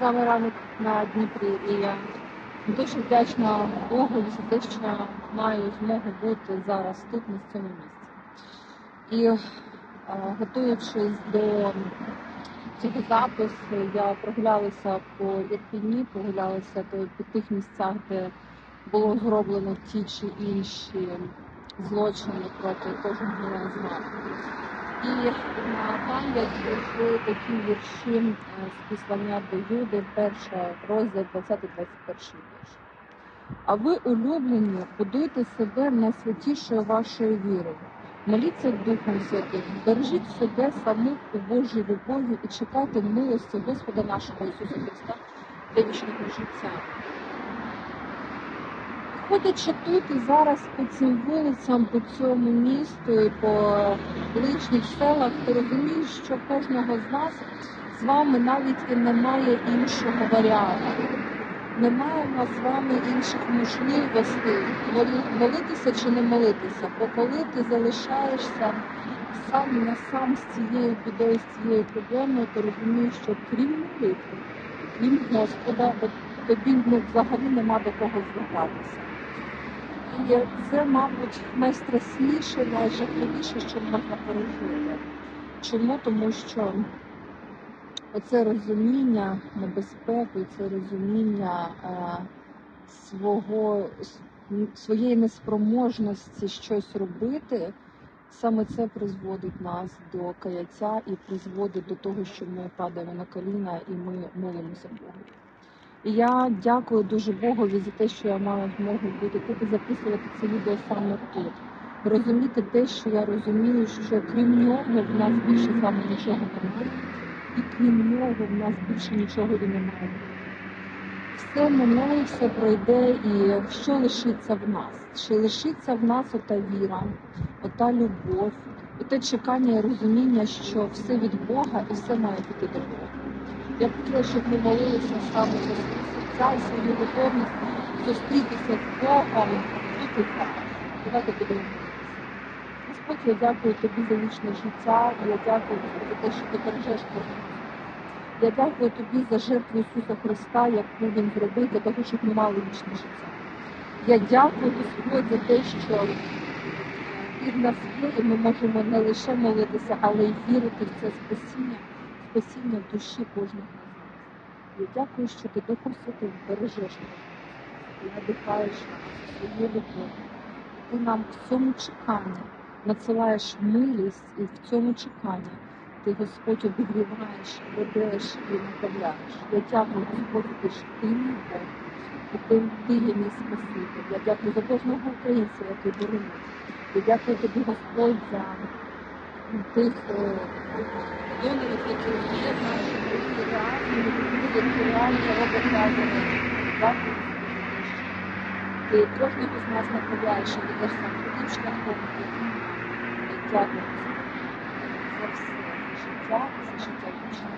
З ранок на Дніпрі, і я дуже вдячна Богу за те, що маю змогу бути зараз тут, на цьому місці. І е, готуючись до цього запису, я прогулялася по Ірпіні, прогулялася по тих місцях, де було зроблено ті чи інші злочини проти кожного з нас. І на пам'ять прийшли такі вірші е, з післання до Юди, перша розділ 20-21 вірш. А ви, улюблені, будуйте себе найсвятішою вашою вірою. Моліться Духом Святим, бережіть себе самих у Божій любові і чекайте милості Господа нашого Ісуса Христа для вічного життя. Ходячи тут і зараз по цим вулицям, по цьому місту і по ближніх селах, ти розумієш, що кожного з нас з вами навіть і немає іншого варіанту. Немає в нас з вами інших можливостей молитися чи не молитися. Бо коли ти залишаєшся сам на сам з цією бідою, з цією проблемою, ти розумієш, що крім молитви, крім Господа, тобі ну, взагалі нема до кого звертатися. І це, мабуть, найстрасніше, найжахливіше, що можна пережити. Чому? Тому що оце розуміння небезпеки, це розуміння е, свого, своєї неспроможності щось робити, саме це призводить нас до каяття і призводить до того, що ми падаємо на коліна і ми молимося Богу. Я дякую дуже Богові за те, що я маю змогу бути тут і записувати це відео саме тут. Розуміти те, що я розумію, що крім нього в нас більше з вами нічого немає, і крім нього в нас більше нічого і немає. Все минає, все пройде, і що лишиться в нас? Чи лишиться в нас ота віра, ота любов, і те чекання і розуміння, що все від Бога і все має піти до Бога. Я хотіла, щоб ми молилися саме за серця і свою готовність зустрітися з Богом і зараз. Давайте будемо молитися. Господь, я дякую тобі за вічне життя, я дякую тобі за те, що ти бережеш кожного. Я дякую тобі за жертву Ісуса Христа, яку Він зробив для того, щоб ми мали вічне життя. Я дякую Господь за те, що в нас є, ми можемо не лише молитися, але й вірити в це спасіння, спасіння душі кожного з нас. Я дякую, що ти Духом Святим бережеш нас, ти надихаєш нас своєю любов'ю. Ти нам в цьому чеканні надсилаєш милість, і в цьому чеканні ти, Господь, обігріваєш, ведеш і направляєш. Я дякую, Господь, що ти мій Бог, і ти, ти є мій Спаситель. Я дякую за кожного українця, який боронить. Я дякую тобі, Господь, за тих е, донорів, які є в нашій реальні, які реально те, що ти кожного з нас направляєш і ведеш саме. Тим шляхом, яким дякую за все, за життя за життя вічне.